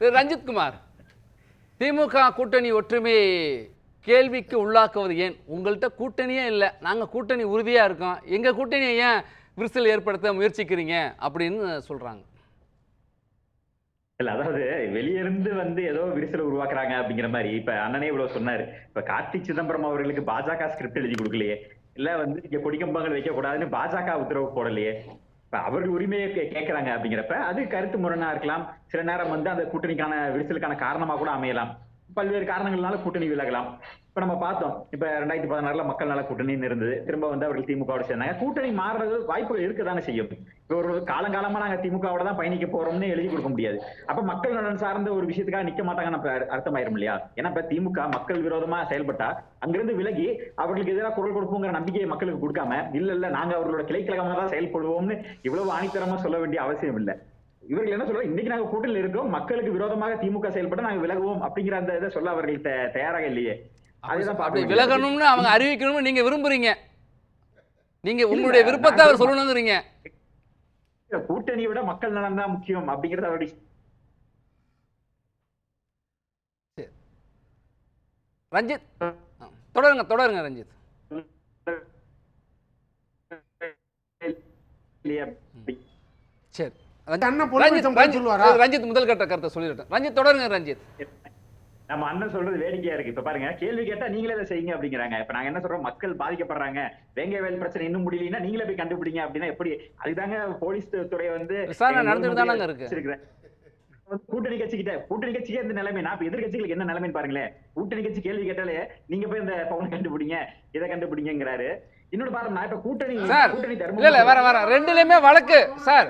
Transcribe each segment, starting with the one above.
திரு ரஞ்சித் குமார் திமுக கூட்டணி ஒற்றுமை கேள்விக்கு உள்ளாக்குவது ஏன்? உங்கள்கிட்ட கூட்டணியே இல்லை. நாங்கள் கூட்டணி உறுதியாக இருக்கோம். எங்கள் கூட்டணியை ஏன் விரிசல் ஏற்படுத்த முயற்சிக்கிறீங்க? அப்படின்னு சொல்கிறாங்க இல்ல அதாவது வெளிய இருந்து வந்து ஏதோ விரிசல் உருவாக்குறாங்க அப்படிங்கிற மாதிரி இப்ப அண்ணனே இவ்வளவு சொன்னாரு. இப்ப கார்த்திக் சிதம்பரம் அவர்களுக்கு பாஜக ஸ்கிரிப்ட் எழுதி கொடுக்கலையே. இல்ல வந்து இங்க கொடிக்கம்பங்கள் வைக்க கூடாதுன்னு பாஜக உத்தரவு போடலையே. அவர்கள் உரிமையை கேட்கிறாங்க அப்படிங்கிறப்ப அது கருத்து முரணா இருக்கலாம். சில நேரம் வந்து அந்த கூட்டணிக்கான விரிசலுக்கான காரணமா கூட அமையலாம். பல்வேறு காரணங்களால கூட்டணி விலகலாம். இப்ப நம்ம பார்த்தோம் இப்ப ரெண்டாயிரத்தி பதினாறுல மக்கள் நல கூட்டணின்னு இருந்தது. திரும்ப வந்து அவர்கள் திமுகவோட சேர்ந்தாங்க. கூட்டணி மாறுறது வாய்ப்புகள் இருக்கதானே செய்யும். இப்போ ஒரு காலங்காலமா நாங்க திமுகவோட தான் பயணிக்க போறோம்னு எழுதி கொடுக்க முடியாது. அப்ப மக்கள் நலன் சார்ந்த ஒரு விஷயத்துக்காக நிக்க மாட்டாங்கன்னு அர்த்தமாயிரும் இல்லையா? ஏன்னா இப்ப திமுக மக்கள் விரோதமா செயல்பட்டா அங்கிருந்து விலகி அவர்களுக்கு எதிராக குரல் கொடுப்போங்கிற நம்பிக்கையை மக்களுக்கு கொடுக்காம இல்ல இல்ல நாங்க அவர்களோட கிளைக்கழகமா தான் செயல்படுவோம்னு இவ்வளவு ஆணித்தரமா சொல்ல வேண்டிய அவசியம் இல்லை. இவர்கள் என்ன சொல்றாங்க? இன்னைக்கு நாங்க கூட்டணியில் இருக்கோம். மக்களுக்கு விரோதமாக திமுக செயல்பட நாங்க விலகுவோம் அப்படிங்கிற அந்த இதை சொல்ல அவர்கள் தயாராக இல்லையே. அதுதான். விலகணும்னு அவங்க அறிவிக்கணும்னு நீங்கள் விரும்புகிறீங்க நீங்கள் உங்களுடைய விருப்பத்தை அவர் சொல்லணுங்கிறீங்க. கூட்டணியை விட மக்கள் நலன் தான் முக்கியம் அப்படிங்கிறது அவருடைய ரஞ்சித் தொடருங்க தொடருங்க ரஞ்சித்? சரி. ரஞ்சித் முதல் கட்ட கருத்தை சொல்லிட்டேன் ரஞ்சித் தொடருங்க ரஞ்சித். நம்ம அண்ணன் சொல்றது வேடிக்கையா இருக்கு. இப்ப பாருங்க கேள்வி கேட்டா நீங்களே அதை செய்யுங்க அப்படிங்கிறாங்க. இப்ப நாங்க என்ன சொல்றோம்? மக்கள் பாதிக்கப்படுறாங்க. வேங்க வேல் பிரச்சனை இன்னும் முடியலன்னா நீங்களே போய் கண்டுபிடிங்க அப்படின்னா எப்படி? அதுதாங்க போலீஸ் துறை வந்து நடந்துட்டு தானங்க இருக்கு. கூட்டணி கட்சிக்கிட்ட கூட்டணி கட்சிக்கே இந்த நிலைமை. நான் இப்ப எதிர்கட்சிகளுக்கு என்ன நிலைமைன்னு பாருங்களேன். கூட்டணி கட்சி கேள்வி கேட்டாலே நீங்க போய் இந்த பவனை கண்டுபிடிங்க இதை கண்டுபிடிங்கிறாரு இன்னொன்னு பாருங்க நான் இப்ப கூட்டணி சார் கூட்டணி தர்மம் இல்ல இல்ல வர வர ரெண்டுலயுமே வழக்கு சார்.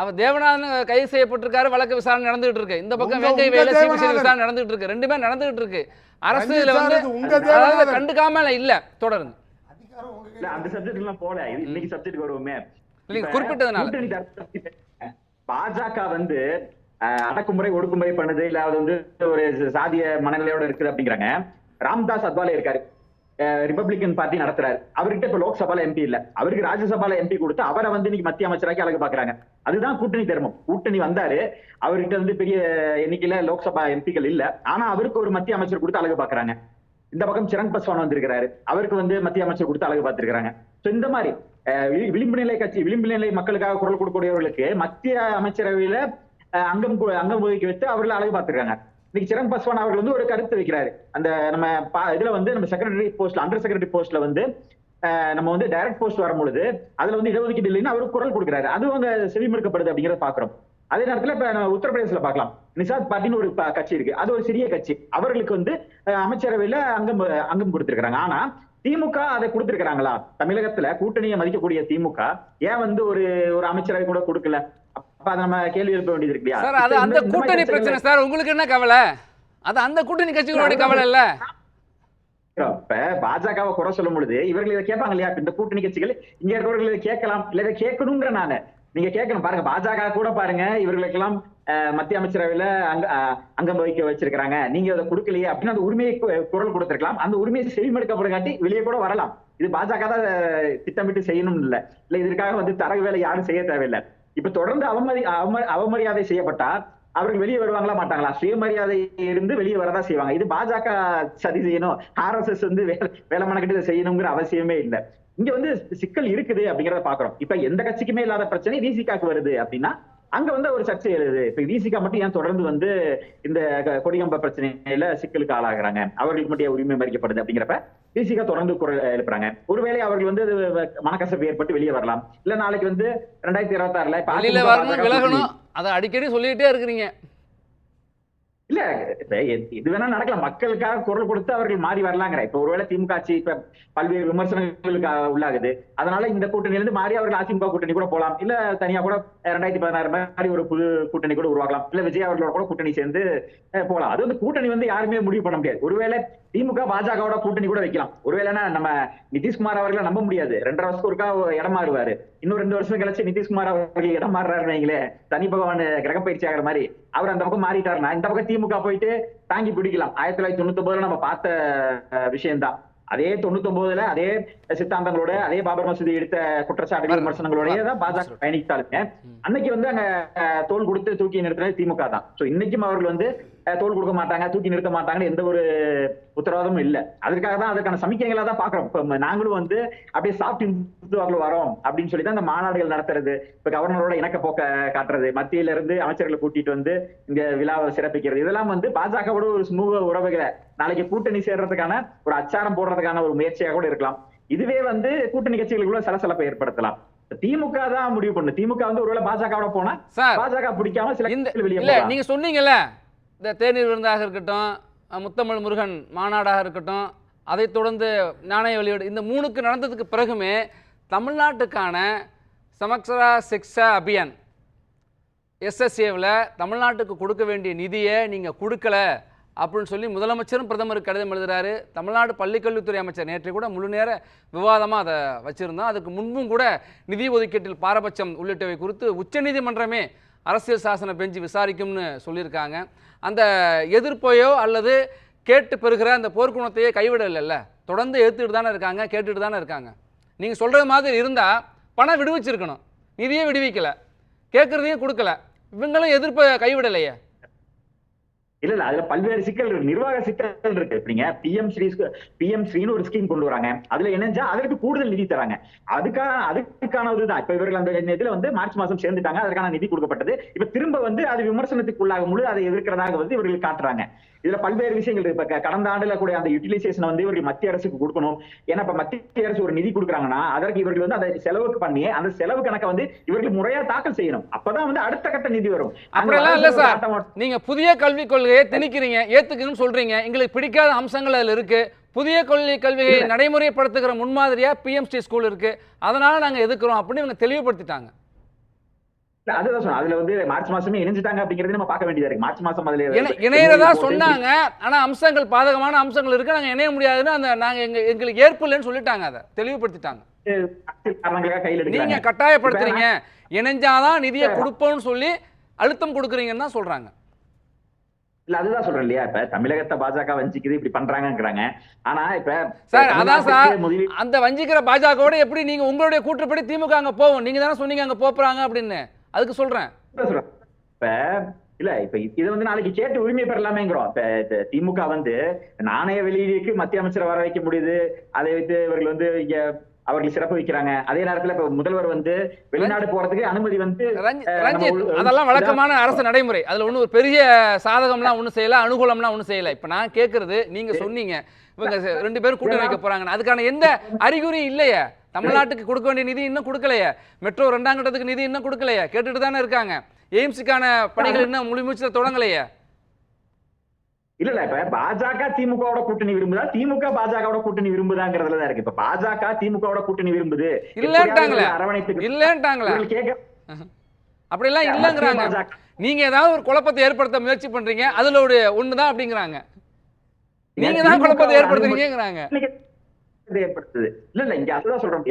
அவர் தேவநாதன் கைது செய்யப்பட்டிருக்காரு வழக்கு விசாரணை நடந்துகிட்டு இருக்கு. இந்த பக்கம் வேங்கை வேலை. விசாரணை நடந்துகிட்டு இருக்கு. ரெண்டுமே நடந்துகிட்டு இருக்கு. அரசு இதுல வந்து. கண்டுக்காம இல்ல தொடருங்க. அந்த சப்ஜெக்ட் எல்லாம் போல இது இன்னைக்கு சப்ஜெக்ட் வருவோமே. குறிப்பிட்டதுனால. பாஜக வந்து அடக்குமுறை ஒடுக்குமுறை பண்ணுது இல்ல அது வந்து ஒரு சாதிய மனநிலையோட இருக்குது அப்படிங்கிறாங்க. ராம்தாஸ் அத்வாலே இருக்காரு. ரிபப்ளிகன் பார்ட்டி நடத்துறாரு. அவர்கிட்ட இப்ப லோக்சபால எம்பி இல்ல. அவருக்கு ராஜ்யசபால எம்பி கொடுத்து அவரை வந்து இன்னைக்கு மத்திய அமைச்சராக்கி அழகு பாக்குறாங்க. அதுதான் கூட்டணி தர்மம். கூட்டணி வந்தாரு. அவர்கிட்ட வந்து பெரிய எண்ணிக்கையில லோக்சபா எம்பிக்கள் இல்ல. ஆனா அவருக்கு ஒரு மத்திய அமைச்சர் கொடுத்து அழகு பாக்குறாங்க. இந்த பக்கம் சிரங் பஸ்வான் வந்திருக்கிறாரு. அவருக்கு வந்து மத்திய அமைச்சர் கொடுத்து அழகு பார்த்திருக்கிறாங்க சோ இந்த மாதிரி விளிம்பு நிலை கட்சி விளிம்பு நிலை மக்களுக்காக குரல் கொடுக்கக்கூடியவர்களுக்கு மத்திய அமைச்சரவையில அங்கம் அங்கம் வகிக்க வைத்து அவர்கள் அழகு பார்த்திருக்காங்க இன்னைக்கு சிரங் பஸ்வான் அவர்கள் வந்து ஒரு கருத்து வைக்கிறாரு. அந்த நம்ம இதுல வந்து நம்ம செக்ரட்டரி போஸ்ட்ல அண்டர் செக்ரட்டரி போஸ்ட்ல வந்து நம்ம வந்து டைரக்ட் போஸ்ட் வரும்பொழுது அதுல வந்து இடஒதுக்கீடு இல்லைன்னு அவருக்கு குரல் கொடுக்குறாரு. அதுவும் அங்க செவிமறுக்கப்படுது அப்படிங்கிறத பாக்குறோம் அதே நேரத்துல இப்ப நம்ம உத்தரப்பிரதேசல பாக்கலாம் நிசாத் பாட்டின்னு ஒரு கட்சி இருக்கு. அது ஒரு சிறிய கட்சி. அவர்களுக்கு வந்து அமைச்சரவையில அங்கம் அங்கம் கொடுத்திருக்கிறாங்க. ஆனா திமுக அதை கொடுத்திருக்கிறாங்களா? தமிழகத்துல கூட்டணியை மதிக்கக்கூடிய திமுக ஏன் வந்து ஒரு ஒரு அமைச்சரவை கூட கொடுக்கல? அப்ப அதை நம்ம கேள்வி எழுப்ப வேண்டியது இருக்கு? சார் அது அந்த கூட்டணி பிரச்சனை சார் உங்களுக்கு என்ன கவலை? அது அந்த கூட்டணி கட்சிகளுடைய கவலை இல்ல. இப்ப பாஜகவை குறை சொல்லும் பொழுது இவர்கள் இதை கேட்பாங்க இல்லையா? இந்த கூட்டணி கட்சிகள் இங்க இருக்கிறவர்கள் இதை கேட்கலாம் இல்ல இதை கேட்கணுங்கிற நானு. நீங்க கேட்கணும் பாருங்க பாஜக கூட பாருங்க இவர்களுக்கெல்லாம் மத்திய அமைச்சரவையில அங்க அங்கம் வகிக்க வச்சிருக்காங்க நீங்க அதை கொடுக்கலையே அப்படின்னு அந்த உரிமையை குரல் கொடுத்திருக்கலாம். அந்த உரிமையை செவிமடுக்கப்படுங்காட்டி வெளியே கூட வரலாம். இது பாஜக தான் திட்டமிட்டு செய்யணும் இல்ல. இல்ல இதற்காக வந்து தரகு வேலை யாரும் செய்ய தேவையில்லை. இப்ப தொடர்ந்து அவமதி அவமரியாதை செய்யப்பட்டா அவர்கள் வெளியே வருவாங்களா மாட்டாங்களா? சுயமரியாதை இருந்து வெளியே வரதான் செய்வாங்க. இது பாஜக சதி செய்யணும். ஆர்எஸ்எஸ் வந்து வேலை வேலை இதை செய்யணுங்கிற அவசியமே இல்லை. இங்க வந்து சிக்கல் இருக்குது அப்படிங்கறத பாக்குறோம். இப்ப எந்த கட்சிக்குமே இல்லாத பிரச்சனை விசிகாக்கு வருது அப்படின்னா அங்க வந்து ஒரு சர்ச்சை எழுது. இப்ப விசிகா மட்டும் ஏன் தொடர்ந்து வந்து இந்த கொடிகம்ப பிரச்சனையில சிக்கலுக்கு ஆளாகிறாங்க? அவர்களுக்கு மட்டும் உரிமை மறிக்கப்படுது அப்படிங்கிறப்ப விசிகா தொடர்ந்து குரல் எழுப்புறாங்க. ஒருவேளை அவர்கள் வந்து மனக்கசப்பு ஏற்பட்டு வெளியே வரலாம். இல்ல நாளைக்கு வந்து ரெண்டாயிரத்தி இருபத்தி ஆறுல விலகணும். அதை அடிக்கடி சொல்லிட்டே இருக்கிறீங்க. இல்ல இப்ப இது வேணா நடக்கலாம். மக்களுக்காக குரல் கொடுத்து அவர்கள் மாறி வரலாங்கிற. இப்ப ஒருவேளை திமுக ஆட்சி இப்ப பல்வேறு விமர்சனங்களுக்கு உள்ளாகுது. அதனால இந்த கூட்டணியிலிருந்து மாறி அவர்கள் அதிமுக கூட்டணி கூட போலாம். இல்ல தனியா கூட ரெண்டாயிரத்தி பதினாறு மாதிரி ஒரு புது கூட்டணி கூட உருவாக்கலாம். இல்ல விஜய் அவர்களோட கூட கூட்டணி சேர்ந்து போகலாம் போலாம். அது வந்து கூட்டணி வந்து யாருமே முடிவு பண்ண முடியாது. ஒருவேளை திமுக பாஜகவோட கூட்டணி கூட வைக்கலாம். ஒருவேளைனா நம்ம நிதிஷ்குமார் அவர்களை நம்ப முடியாது. ரெண்டரை வருஷத்துக்கு ஒருக்கா இடம் மாறுவாரு. இன்னும் ரெண்டு வருஷம் கழிச்சு நிதிஷ்குமார் அவர்கள் இடம் மாறுறாரு வைங்களே சனி பகவான் கிரக பயிற்சி ஆகிற மாதிரி அவர் அந்த பக்கம் மாறிட்டாருன்னா இந்த பக்கம் திமுக போயிட்டு தாங்கி பிடிக்கலாம். ஆயிரத்தி தொள்ளாயிரத்தி தொண்ணூத்தி ஒன்பதுல நம்ம பார்த்த விஷயம் தான் அதே தொண்ணூத்தொன்பதுல அதே சித்தாந்தங்களோட அதே பாபர் மசூதி எடுத்த குற்றச்சாட்டுகள் விமர்சனங்களோடய தான் பாஜக பயணித்தாலுங்க அன்னைக்கு வந்து அங்க தோல் கொடுத்து தூக்கி நிறுத்தினது திமுக தான். சோ இன்னைக்கும் அவர்கள் வந்து தோல் கொடுக்க மாட்டாங்க தூக்கி நிறுத்த மாட்டாங்கன்னு எந்த ஒரு உத்தரவாதமும் இல்ல. அதற்காக தான் அதற்கான சமிக்கைகளா தான் பாக்குறோம் இப்ப நாங்களும் வந்து அப்படியே சாஃப்ட் இந்துத்துவாக்கள் வரோம் அப்படின்னு சொல்லி தான் இந்த மாநாடுகள் நடத்துறது இப்ப கவர்னரோட இணக்க போக்க காட்டுறது மத்தியில இருந்து அமைச்சர்களை கூட்டிட்டு வந்து இந்த விழாவை சிறப்பிக்கிறது. இதெல்லாம் வந்து பாஜகவோட ஒரு சுமூக உறவுகளை நாளைக்கு கூட்டணி சேர்றதுக்கான ஒரு அச்சாரம் போடுறதுக்கான ஒரு முயற்சியாக கூட இருக்கலாம். இதுவே வந்து கூட்டணி கட்சிகளுக்குள்ள சலசலப்பை ஏற்படுத்தலாம். திமுக தான் முடிவு பண்ணு. திமுக வந்து ஒருவேளை பாஜகவோட போனா பாஜக பிடிக்காம சில வெளியே. நீங்க சொன்னீங்கல்ல இந்த தேநீர் விருந்தாக இருக்கட்டும் முத்தமிழ் முருகன் மாநாடாக இருக்கட்டும் அதைத் தொடர்ந்து நாணய வெளியீடு இந்த மூணுக்கு நடந்ததுக்கு பிறகுமே தமிழ்நாட்டுக்கான சமக்சரா சிக்ஷா அபியான் எஸ்எஸ்ஏவில் தமிழ்நாட்டுக்கு கொடுக்க வேண்டிய நிதியை நீங்கள் கொடுக்கல அப்படின்னு சொல்லி முதலமைச்சரும் பிரதமருக்கு கடிதம் எழுதுகிறாரு தமிழ்நாடு பள்ளிக்கல்வித்துறை அமைச்சர் நேற்று கூட முழு நேர விவாதமாக அதை வச்சுருந்தோம் அதுக்கு முன்பும் கூட நிதி ஒதுக்கீட்டில் பாரபட்சம் உள்ளிட்டவை குறித்து உச்சநீதிமன்றமே அரசியல் சாசன பெஞ்சு விசாரிக்கும்னு சொல்லியிருக்காங்க. அந்த எதிர்ப்பையோ அல்லது கேட்டு பெறுகிற அந்த போர்க்குணத்தையே கைவிடலைல்ல. தொடர்ந்து எடுத்துகிட்டு தானே இருக்காங்க கேட்டுட்டு தானே இருக்காங்க. நீங்கள் சொல்கிறது மாதிரி இருந்தால் பணம் விடுவிச்சிருக்கணும். நிதியே விடுவிக்கலை. கேட்குறதையும் கொடுக்கல. இவங்களும் எதிர்ப்பை கைவிடலையே. இல்ல இல்ல அதுல பல்வேறு சிக்கல் இருக்கு. நிர்வாக சிக்கல் இருக்கு. நீங்க பிஎம் ஸ்ரீ பிஎம் ஸ்ரீன்னு ஒரு ஸ்கீம் கொண்டு வராங்க. அதுல என்னஞ்சா அதற்கு கூடுதல் நிதி தராங்க. அதுக்காக அதுக்கான இதுதான். இப்ப இவர்கள் அந்த இதுல வந்து மார்ச் மாசம் சேர்ந்துட்டாங்க. அதற்கான நிதி கொடுக்கப்பட்டது. இப்ப திரும்ப வந்து அது விமர்சனத்துக்குள்ளாகும் பொழுது அதை எதிர்க்கிறதாக வந்து இவர்கள் காட்டுறாங்க. இதுல பல்வேறு விஷயங்கள் இப்ப கடந்த ஆண்டுல கூட அந்த யூட்டிலைசேஷன் வந்து இவர்கள் மத்திய அரசுக்கு கொடுக்கணும். ஏன்னா இப்ப மத்திய அரசு ஒரு நிதி கொடுக்குறாங்கன்னா அதற்கு இவர்கள் வந்து அதை செலவுக்கு பண்ணி அந்த செலவு கணக்கை வந்து இவர்கள் முறையா தாக்கல் செய்யணும். அப்பதான் வந்து அடுத்த கட்ட நிதி வரும். நீங்க புதிய கல்விக் கொள்கையை திணிக்கிறீங்க ஏத்துக்குன்னு சொல்றீங்க. எங்களுக்கு பிடிக்காத அம்சங்கள் அதுல இருக்கு. புதிய கொள்கை கல்வியை நடைமுறைப்படுத்துகிற முன்மாதிரியா பிஎம்சி ஸ்கூல் இருக்கு. அதனால நாங்க எதுக்குறோம் அப்படின்னு இவங்க தெளிவுபடுத்திட்டாங்க. இல்ல, அதுதான் சொன்னேன். அதுல வந்து மார்ச் மாசமே இணைஞ்சிட்டாங்க அப்படிங்கறது நம்ம பார்க்க வேண்டியதா இருக்கு. மார்ச் மாசம் அதுல இணை- இணையறதா சொன்னாங்க. ஆனா அம்சங்கள் பாதகமான அம்சங்கள் இருக்கு. நாங்க இணைய முடியாதுன்னு அந்த நாங்க எங்க எங்களுக்கு ஏற்பு இல்லைன்னு சொல்லிட்டாங்க அதை. தெளிவுபடுத்திட்டாங்க. நீங்க கட்டாயப்படுத்துறீங்க. இணைஞ்சாதான் நிதியை கொடுப்போம்னு சொல்லி அழுத்தம் கொடுக்குறீங்கன்னு தான் சொல்றாங்க. இல்ல அதுதான் சொல்றேன் இல்லையா? இப்ப தமிழகத்தை பாஜக வஞ்சிக்குது இப்படி பண்றாங்கங்கிறாங்க. ஆனா இப்ப சார் அதான் சார் அந்த வஞ்சிக்கிற பாஜகவோட எப்படி நீங்க உங்களுடைய கூற்றுப்படி திமுக அங்க போகும்? நீங்க தானே சொன்னீங்க அங்க போறாங்க அப்படின்னு. அதுக்கு சொல்றேன். இப்ப இல்ல இப்ப இதை வந்து நாளைக்கு கேட்டு உரிமை பெறலாமேங்கிறோம். இப்ப இப்ப திமுக வந்து நாணய வெளியீடுக்கு மத்திய அமைச்சரை வர வைக்க முடியுது. அதை வைத்து இவர்கள் வந்து இங்க அவர்கள் சிறப்பு வைக்கிறாங்க அதே நேரத்துல இப்ப முதல்வர் வந்து வெளிநாடு போறதுக்கு அனுமதி வந்து அதெல்லாம் வழக்கமான அரசு நடைமுறை. அதுல ஒன்றும் ஒரு பெரிய சாதகம்லாம் ஒன்றும் செய்யல அனுகூலம்லாம் ஒன்றும் செய்யல. இப்ப நான் கேட்கறது நீங்க சொன்னீங்க. இவங்க ரெண்டு பேரும் கூட்டணி வைக்க போறாங்கன்னு அதுக்கான எந்த அறிகுறி இல்லையே. தமிழ்நாட்டுக்கு கொடுக்க வேண்டிய நிதி இன்னும் கொடுக்கலையே. மெட்ரோ ரெண்டாம் கட்டத்துக்கு நிதி இன்னும் கொடுக்கலையே. கேட்டுட்டு தானே இருக்காங்க. எய்ம்ஸுக்கான பணிகள் இன்னும் முழுமூச்சில் தொடங்கலையே. இல்ல இல்ல இப்ப பாஜக திமுகவோட கூட்டணி விரும்புதா? திமுக பாஜகவோட கூட்டணி விரும்புதாங்கிறதுல தான் இருக்கு. இப்ப பாஜக திமுகவோட கூட்டணி விரும்புது. இல்லன்ட்டாங்களே. அரவணைத்துக்கு இல்லைன்ட்டாங்களே. கேட்க அப்படிலாம் இல்லைங்கிறாங்க. பாஜக நீங்க ஏதாவது ஒரு குழப்பத்தை ஏற்படுத்த முயற்சி பண்றீங்க. அதுல ஒரு ஒண்ணுதான் அப்படிங்கிறாங்க. நீங்க தான் குழப்பத்தை ஏற்படுத்துறீங்கிறாங்க இது ஏற்படுத்துது. இல்ல இல்ல இங்க அதுதான் சொல்றோம்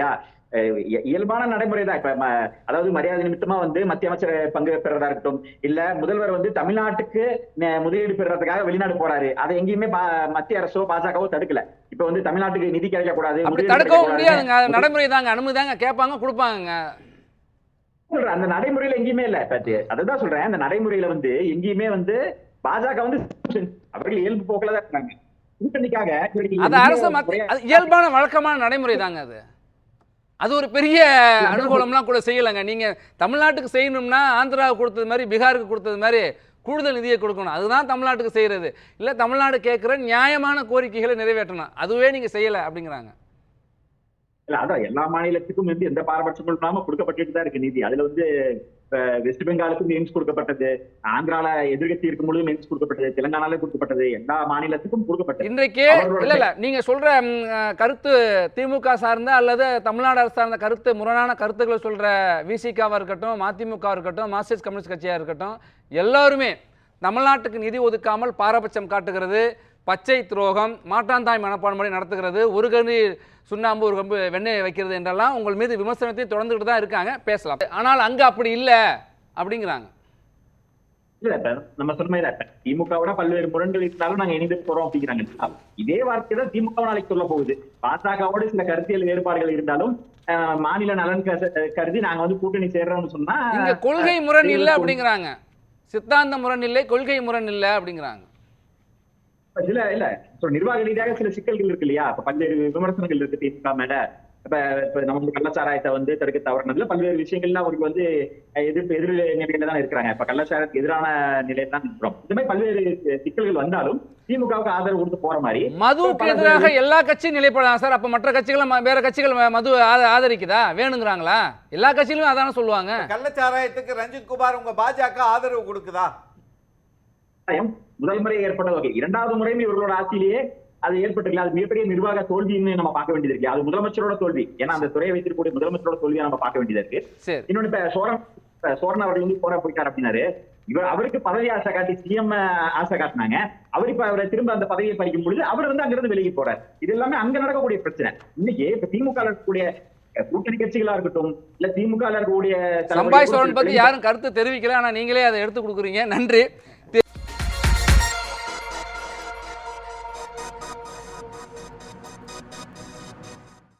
இயல்பான நடைமுறை தான் இப்ப அதாவது மரியாதை நிமித்தமா வந்து மத்திய அமைச்சர் பங்கு பெறதா இருக்கட்டும் இல்ல முதல்வர் வந்து தமிழ்நாட்டுக்கு முதலீடு பெறறதுக்காக வெளிநாடு போறாரு. அதை எங்கேயுமே மத்திய அரசோ பாஜகவோ தடுக்கல. இப்ப வந்து தமிழ்நாட்டுக்கு நிதி கிடைக்க கூடாது தடுக்கவும். முடியாதுங்க. நடைமுறை தாங்க. அனுமதி தாங்க கேட்பாங்க கொடுப்பாங்க சொல்றேன், அந்த நடைமுறையில எங்கேயுமே இல்ல. அதுதான் சொல்றேன். அந்த நடைமுறையில வந்து எங்கேயுமே வந்து பாஜக வந்து அவர்கள் இயல்பு போக்குல தான் இருக்காங்க. கூட்டணிக்காக இயல்பான வழக்கமான நடைமுறை தாங்க அது. அது ஒரு பெரிய அனுகூலம்லாம் கூட செய்யலைங்க. நீங்க தமிழ்நாட்டுக்கு செய்யணும்னா ஆந்திராவுக்கு கொடுத்தது மாதிரி பீகாருக்கு கொடுத்தது மாதிரி கூடுதல் நிதியை கொடுக்கணும். அதுதான் தமிழ்நாட்டுக்கு செய்யறது. இல்ல தமிழ்நாடு கேட்குற நியாயமான கோரிக்கைகளை நிறைவேற்றணும். அதுவே நீங்க செய்யல அப்படிங்கிறாங்க. இல்ல அதான் எல்லா மாநிலத்துக்கும் வந்து எந்த பாரபட்சமும் இல்லாம கொடுக்கப்பட்டுட்டு தான் இருக்கு நிதி. அதுல வந்து வெஸ்ட் பெங்காலுக்கும் எய்ம்ஸ் கொடுக்கப்பட்டது ஆந்திரால எதிர்கட்சி இருக்கும் பொழுது எய்ம்ஸ் கொடுக்கப்பட்டது தெலுங்கானால கொடுக்கப்பட்டது எல்லா மாநிலத்துக்கும் கொடுக்கப்பட்டது. இன்றைக்கு இல்ல இல்ல நீங்க சொல்ற கருத்து திமுக சார்ந்த அல்லது தமிழ்நாடு அரசு சார்ந்த கருத்து முரணான கருத்துக்களை சொல்ற விசிகாவா இருக்கட்டும் மதிமுக இருக்கட்டும் மார்க்சிஸ்ட் கம்யூனிஸ்ட் கட்சியா இருக்கட்டும் எல்லாருமே தமிழ்நாட்டுக்கு நிதி ஒதுக்காமல் பாரபட்சம் காட்டுகிறது. பச்சை துரோகம் மாட்டாந்தாய் மனப்பான்மை நடத்துகிறது ஒரு கணி சுண்ணாம்பு ஒரு கம்பு வெண்ணெய் வைக்கிறது என்றெல்லாம் உங்கள் மீது விமர்சனத்தை தொடர்ந்துகிட்டு தான் இருக்காங்க. பேசலாம். ஆனால் அங்க அப்படி இல்லை அப்படிங்கிறாங்க. இல்ல நம்ம சொன்ன திமுகவோட பல்வேறு முரண்கள் இருந்தாலும் நாங்க இணைந்து போறோம் அப்படிங்கிறாங்க. இதே வார்த்தை தான் திமுக நாளைக்கு சொல்ல போகுது. பாஜகவோட சில கருத்தியல் வேறுபாடுகள் இருந்தாலும் மாநில நலன் கரு- கருதி நாங்க வந்து கூட்டணி சேர்றோம்னு சொன்னா கொள்கை முரண் இல்ல அப்படிங்கிறாங்க. சித்தாந்த முரண் இல்லை கொள்கை முரண் இல்ல அப்படிங்கிறாங்க. சில இல்ல so நிர்வாக ரீதியாக சில சிக்கல்கள் இருக்கு இல்லையா? இப்ப பல்வேறு விமர்சனங்கள் இருக்கு திமுக மேல. இப்ப இப்ப நம்ம வந்து கள்ளச்சாராயத்தை வந்து தடுக்க தவறுனதுல பல்வேறு விஷயங்கள்ல அவருக்கு வந்து எதிர்ப்பு எதிர் நிலையில தான் இருக்கிறாங்க. இப்ப கள்ளச்சாரத்துக்கு எதிரான நிலையில தான் இருக்கிறோம். இந்த மாதிரி பல்வேறு சிக்கல்கள் வந்தாலும் திமுகவுக்கு ஆதரவு கொடுத்து போற மாதிரி மதுவுக்கு எதிராக எல்லா கட்சியும் நிலைப்படலாம் சார். அப்ப மற்ற கட்சிகள் ம- வேற கட்சிகள் மது ஆத- ஆதரிக்குதா? வேணுங்கிறாங்களா? எல்லா கட்சியிலும் அதானே சொல்லுவாங்க. கள்ளச்சாராயத்துக்கு ரஞ்சித் குமார் உங்க பாஜக ஆதரவு கொடுக்குதா? கட்டாயம் முதல் முறை ஏற்பட்ட வகை. இரண்டாவது முறையும் இவர்களோட ஆட்சியிலேயே அது ஏற்பட்டிருக்கல. அது மிகப்பெரிய நிர்வாக தோல்வின்னு நம்ம பார்க்க வேண்டியது இருக்கு. அது முதலமைச்சரோட தோல்வி. ஏன்னா அந்த துறையை வைத்திருக்கக்கூடிய முதலமைச்சரோட தோல்வியை நம்ம பார்க்க வேண்டியது இருக்கு. இன்னொன்னு இப்ப சோரன் சோரன் அவர்கள் வந்து போற போயிட்டார் அப்படின்னாரு. இவர் அவருக்கு பதவி ஆசை காட்டி சிஎம் ஆசை காட்டினாங்க. அவர் இப்ப அவரை திரும்ப அந்த பதவியை பறிக்கும் பொழுது அவர் வந்து அங்கிருந்து விலகி போறார். இது எல்லாமே அங்க நடக்கக்கூடிய பிரச்சனை. இன்னைக்கு இப்ப திமுக இருக்கக்கூடிய கூட்டணி கட்சிகளா இருக்கட்டும் இல்ல திமுக இருக்கக்கூடிய சம்பாய் சோழன் பத்தி யாரும் கருத்து தெரிவிக்கல. ஆனா நீங்களே அதை எடுத்து கொடுக்குறீங்க. நன்றி.